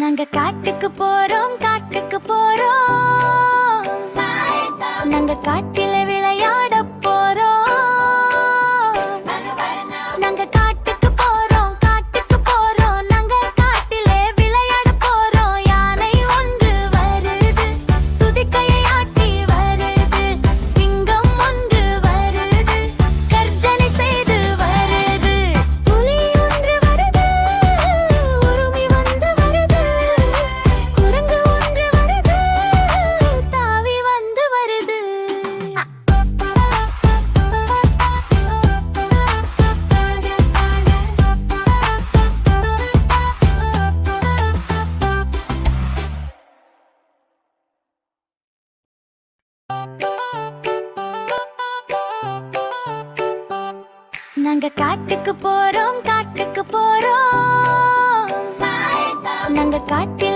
நாங்க காட்டுக்கு போறோம் காட்டுக்கு போறோம். நாங்க காட்டில் நாங்க காட்டுக்கு போறோம் காட்டுக்கு போறோம். நாங்க காட்டில்